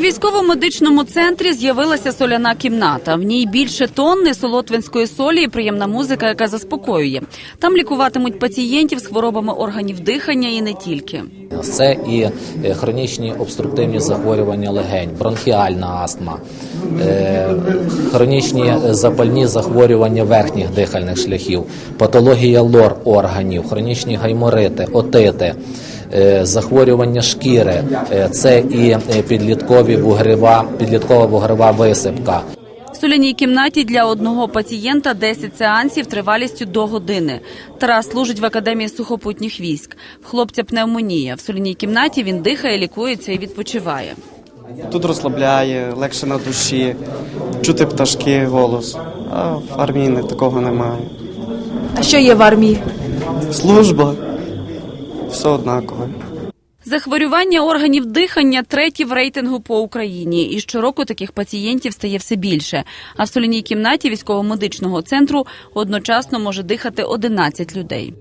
військово-медичному центрі з'явилася соляна кімната. В ній більше тонни солотвинської солі і приємна музика, яка заспокоює. Там лікуватимуть пацієнтів з хворобами органів дихання і не тільки. Це і е, хронічні обструктивні захворювання легень, бронхіальна астма, е, хронічні запальні захворювання верхніх дихальних шляхів, патологія лор органів, хронічні гайморити, отити. е, Захворювання шкіри, е, це і е, підліткові вугрива, підліткова вугрива висипка, соляній кімнаті для одного пацієнта 10 сеансів тривалістю до години. Тарас служить в академії сухопутніх військ. В хлопця пневмонія. В соляній кімнаті він дихає, лікується і відпочиває. Тут розслабляє, легше на душі, чути пташки, голос. А в армії не- такого немає. А що є в армії? Служба все однакове. Захворювання органів дихання треті в рейтингу по Україні. І щороку таких пацієнтів стає все більше. А в соляній кімнаті військово-медичного центру одночасно може дихати 11 людей.